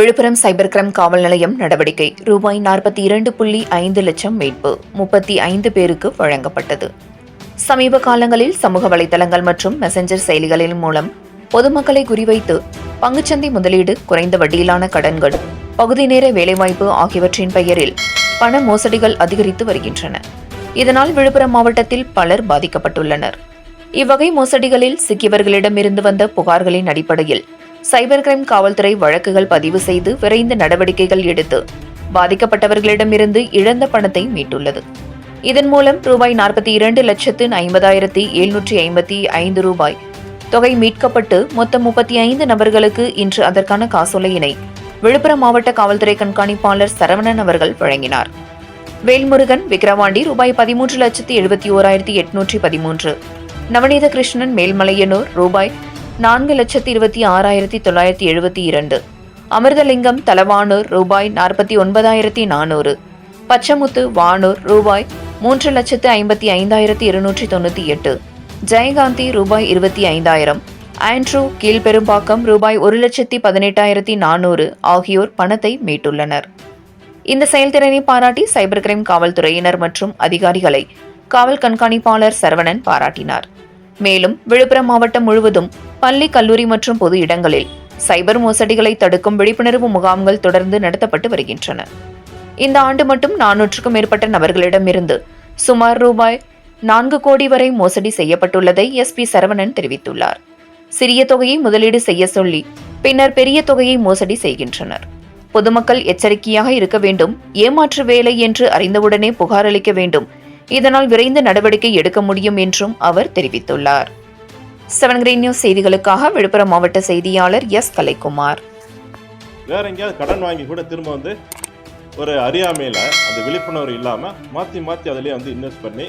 Villupuram cyber crime காவல் நிலையம் நடவடிக்கை. ரூபாய் நாற்பத்தி இரண்டு புள்ளி ஐந்து லட்சம் மீட்பு. முப்பத்தி ஐந்து பேருக்கு வழங்கப்பட்டது. சமீப காலங்களில் சமூக வலைதளங்கள் மற்றும் மெசஞ்சர் செயலிகளின் மூலம் பொதுமக்களை குறிவைத்து பங்குச்சந்தை முதலீடு குறைந்த வட்டியிலான கடன்கள் பகுதி நேர வேலைவாய்ப்பு ஆகியவற்றின் பெயரில் பண மோசடிகள் அதிகரித்து வருகின்றன. இதனால் விழுப்புரம் மாவட்டத்தில் பலர் பாதிக்கப்பட்டுள்ளனர். இவ்வகை மோசடிகளில் சிக்கியவர்களிடமிருந்து வந்த புகார்களின் அடிப்படையில் சைபர் கிரைம் காவல்துறை வழக்குகள் பதிவு செய்து விரைந்து நடவடிக்கைகள் எடுத்து பாதிக்கப்பட்டவர்களிடமிருந்து இழந்த பணத்தை மீட்டுள்ளது. இதன் மூலம் ரூபாய் நாற்பத்தி இரண்டு லட்சத்து ஐம்பதாயிரத்தி எழுநூற்றி ஐம்பத்தி ஐந்து ரூபாய் தொகை மீட்கப்பட்டு மொத்தம் முப்பத்தி ஐந்து நபர்களுக்கு இன்று அதற்கான காசோலையினை விழுப்புரம் மாவட்ட காவல்துறை கண்காணிப்பாளர் சரவணன் அவர்கள் வழங்கினார். வேல்முருகன் விக்கிரவாண்டி ரூபாய் பதிமூன்று லட்சத்தி எழுபத்தி ஓராயிரத்தி எட்நூற்றி பதிமூன்று நவநீத கிருஷ்ணன் மேல்மலையனூர் ரூபாய் நான்கு லட்சத்தி இருபத்தி ஆறாயிரத்தி தொள்ளாயிரத்தி எழுபத்தி இரண்டு. அமிர்தலிங்கம் தலவானூர் ரூபாய் நாற்பத்தி ஒன்பதாயிரத்தி நானூறு. பச்சமுத்து வானூர் ரூபாய் மூன்று லட்சத்து ஐம்பத்தி ஐந்தாயிரத்தி இருநூற்றி தொண்ணூற்றி எட்டு. ஜெயகாந்தி ரூபாய் இருபத்தி ஐந்தாயிரம். ஆண்ட்ரூ கீழ்பெரும்பாக்கம் ரூபாய் ஒரு லட்சத்தி பதினெட்டாயிரத்தி நானூறு ஆகியோர் பணத்தை மீட்டுள்ளனர். இந்த செயல்திறனை பாராட்டி சைபர் கிரைம் காவல்துறையினர் மற்றும் அதிகாரிகளை காவல் கண்காணிப்பாளர் சரவணன் பாராட்டினார். மேலும் விழுப்புரம் மாவட்டம் முழுவதும் பள்ளி கல்லூரி மற்றும் பொது இடங்களில் சைபர் மோசடிகளை தடுக்கும் விழிப்புணர்வு முகாம்கள் தொடர்ந்து நடத்தப்பட்டு வருகின்றன. இந்த ஆண்டு மட்டும் நானூற்றுக்கும் மேற்பட்ட நபர்களிடமிருந்து சுமார் ரூபாய் நான்கு கோடி வரை மோசடி செய்யப்பட்டுள்ளதை எஸ்பி சரவணன் தெரிவித்துள்ளார். சிறிய தொகையை முதலீடு செய்ய சொல்லி பின்னர் பெரிய தொகையை மோசடி செய்கின்றனர். பொதுமக்கள் எச்சரிக்கையாக இருக்க வேண்டும் ஏமாற்று வேலை என்று அறிந்தவுடனே புகார் அளிக்க வேண்டும். இதனால் விரைந்து நடவடிக்கை எடுக்க முடியும் என்றும் அவர் தெரிவித்துள்ளார். செவன் கிரீன் நியூஸ் செய்திகளுக்காக விழுப்புரம் மாவட்ட செய்தியாளர் எஸ் கலைக்குமார். வேற எங்கேயாவது கடன் வாங்கி கூட திரும்ப வந்து ஒரு அறியாமையில் அந்த விழிப்புணர்வு இல்லாமல் மாற்றி மாற்றி அதிலே வந்து இன்வெஸ்ட் பண்ணி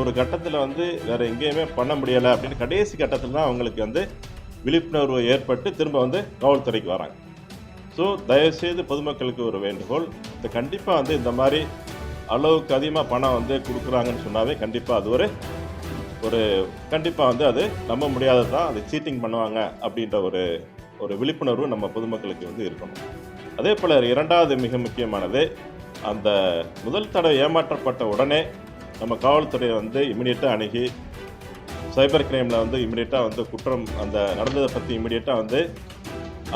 ஒரு கட்டத்தில் வந்து வேற எங்கேயுமே பண்ண முடியலை அப்படின்னு கடைசி கட்டத்தில் தான் அவங்களுக்கு வந்து விழிப்புணர்வு ஏற்பட்டு திரும்ப வந்து காவல்துறைக்கு வராங்க. ஸோ தயவுசெய்து பொதுமக்களுக்கு ஒரு வேண்டுகோள். இது கண்டிப்பாக வந்து இந்த மாதிரி அளவுக்கு அதிகமாக பணம் வந்து கொடுக்குறாங்கன்னு சொன்னாவே கண்டிப்பாக அது ஒரு ஒரு கண்டிப்பாக வந்து அது நம்ப முடியாதது தான். அது சீட்டிங் பண்ணுவாங்க அப்படின்ற ஒரு ஒரு விழிப்புணர்வு நம்ம பொதுமக்களுக்கு வந்து இருக்கணும். அதே போல் இரண்டாவது மிக முக்கியமானது அந்த முதல் தடவை ஏமாற்றப்பட்ட உடனே நம்ம காவல்துறையை வந்து இமீடியட்டாக அணுகி சைபர் கிரைமில் வந்து இமீடியட்டாக வந்து குற்றம் அந்த நடந்ததை பற்றி இமிடியேட்டாக வந்து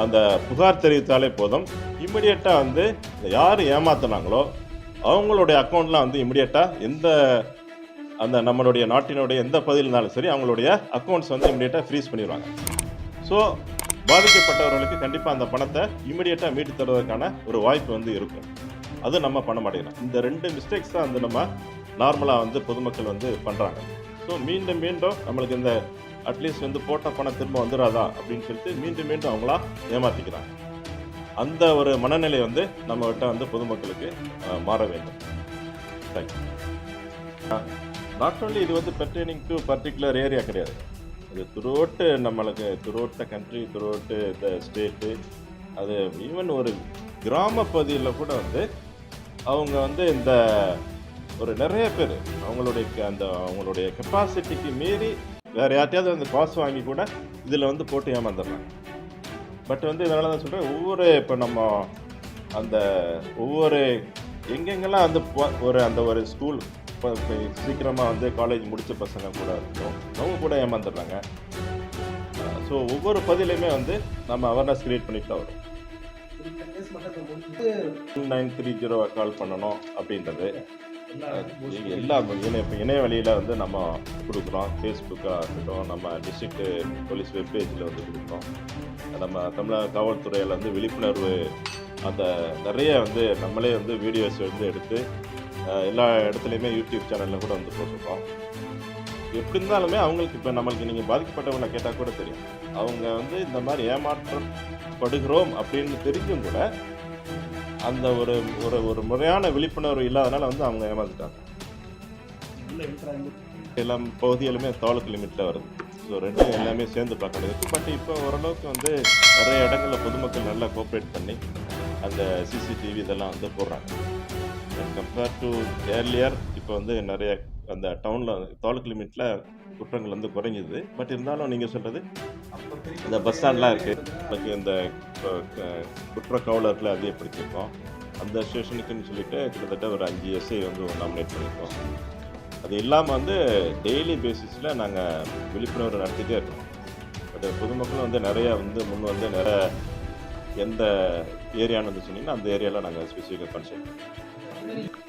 அந்த புகார் தெரிவித்தாலே போதும். இமிடியேட்டாக வந்து யார் ஏமாத்தினாங்களோ அவங்களுடைய அக்கௌண்ட்லாம் வந்து இமீடியட்டாக எந்த அந்த நம்மளுடைய நாட்டினுடைய எந்த பகுதியில் இருந்தாலும் சரி அவங்களுடைய அக்கௌண்ட்ஸ் வந்து இமிடியேட்டாக ஃப்ரீஸ் பண்ணிடுவாங்க. ஸோ பாதிக்கப்பட்டவர்களுக்கு கண்டிப்பாக அந்த பணத்தை இமீடியட்டாக மீட்டு தருவதற்கான ஒரு வாய்ப்பு வந்து இருக்கும். அது நம்ம பண்ண மாட்டேங்கிறோம். இந்த ரெண்டு மிஸ்டேக்ஸ் தான் வந்து நம்ம நார்மலாக வந்து பொதுமக்கள் வந்து பண்ணுறாங்க ஸோ மீண்டும் மீண்டும் நம்மளுக்கு இந்த அட்லீஸ்ட் வந்து போட்ட பணம் திரும்ப வந்துடாதா அப்படின்னு சொல்லிட்டு மீண்டும் மீண்டும் அவங்களா ஏமாற்றிக்கிறாங்க அந்த ஒரு மனநிலை வந்து நம்ம கிட்ட வந்து பொதுமக்களுக்கு மாற வேண்டும். தேங்க்யூ நாட் ஓன்லி இது வந்து பெர்டைனிங் டு பர்டிகுலர் ஏரியா கிடையாது. இது துரோட்டு நம்மளுக்கு throughout the country throughout the state அது ஈவன் ஒரு கிராம பகுதியில் கூட வந்து அவங்க வந்து இந்த ஒரு நிறைய பேர் அவங்களுடைய க- அந்த அவங்களுடைய கெப்பாசிட்டிக்கு மீறி வேறு யார்ட்டையாவது அந்த காசு வாங்கி கூட இதில் வந்து போட்டு ஏமாந்துடுறாங்க. பட் வந்து இதனால தான் சொல்கிறேன் ஒவ்வொரு இப்போ நம்ம அந்த ஒவ்வொரு எங்கெங்கெல்லாம் அந்த ஒரு அந்த ஒரு ஸ்கூல் இப்போ சீக்கிரமாக வந்து காலேஜ் முடித்த பசங்க கூட இருக்கும் அவங்க கூட ஏமாந்துடுறாங்க. ஸோ ஒவ்வொரு பதிலையுமே வந்து நம்ம அவேர்னஸ் கிரியேட் பண்ணிட்டு தான் வரும் நைன் த்ரீ ஜீரோ கால் பண்ணணும் அப்படின்றது. எல்லா இணைய இப்போ இணைய வழியில் வந்து நம்ம கொடுக்குறோம். ஃபேஸ்புக்காக இருக்கட்டும் நம்ம டிஸ்ட்ரிக்ட் போலீஸ் வெப்பேஜில் வந்து கொடுக்குறோம். நம்ம தமிழக காவல்துறையில் வந்து விழிப்புணர்வு அந்த நிறைய வந்து நம்மளே வந்து வீடியோஸ் வந்து எடுத்து எல்லா இடத்துலையுமே யூடியூப் சேனலில் கூட வந்து போட்டிருக்கோம். எப்படி இருந்தாலுமே அவங்களுக்கு இப்போ நம்மளுக்கு நீங்கள் பாதிக்கப்பட்டவங்களை கேட்டால் கூட தெரியும். அவங்க வந்து இந்த மாதிரி ஏமாற்றம் படுகிறோம் அப்படின்னு தெரிஞ்சும் கூட அந்த ஒரு ஒரு ஒரு முறையான விழிப்புணர்வு இல்லாதனால வந்து அவங்க ஏமாந்துட்டாங்க. எல்லா பகுதிகளுமே தாலுக்கு லிமிட்டில் வருது. ஸோ ரெண்டும் எல்லாமே சேர்ந்து பார்க்க பட் இப்போ ஓரளவுக்கு வந்து நிறைய இடங்களில் பொதுமக்கள் நல்லா கோஆப்ரேட் பண்ணி அந்த சிசிடிவி இதெல்லாம் வந்து போடுறாங்க. கம்பேர் டு ஏர்லியர் இப்போ வந்து நிறைய அந்த டவுனில் தாலுக்கு லிமிட்டில் குற்றங்கள் வந்து குறைஞ்சிது. பட் இருந்தாலும் நீங்கள் சொல்கிறது இந்த பஸ் ஸ்டாண்ட்லாம் இருக்குது நமக்கு இந்த க- குற்ற காவலர்களை அதிகப்படுத்தியிருக்கோம் அந்த ஸ்டேஷனுக்குன்னு சொல்லிட்டு கிட்டத்தட்ட ஒரு அஞ்சு எஸ்ஐ வந்து நாமினேட் பண்ணியிருக்கோம் அது இல்லாமல் வந்து டெய்லி பேசிஸில் நாங்கள் விழிப்புணர்வு நடத்திட்டே இருக்கோம். பட் பொதுமக்களும் வந்து நிறையா வந்து முன் வந்து நிறைய எந்த ஏரியான்னு வந்து சொன்னீங்கன்னா அந்த ஏரியாவில் நாங்கள் ஸ்பெசிஃபிக்காக கன்சல்ட் Thank you.